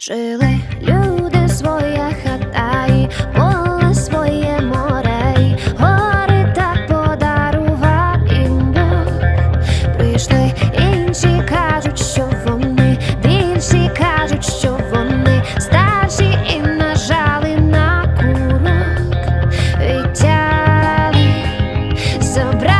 Жили люди своя хата, і поле своє море, і гори так подарував їм Бог Прийшли інші кажуть, що вони, більші кажуть, що вони старші і нажали на курок Вітяли, забрали.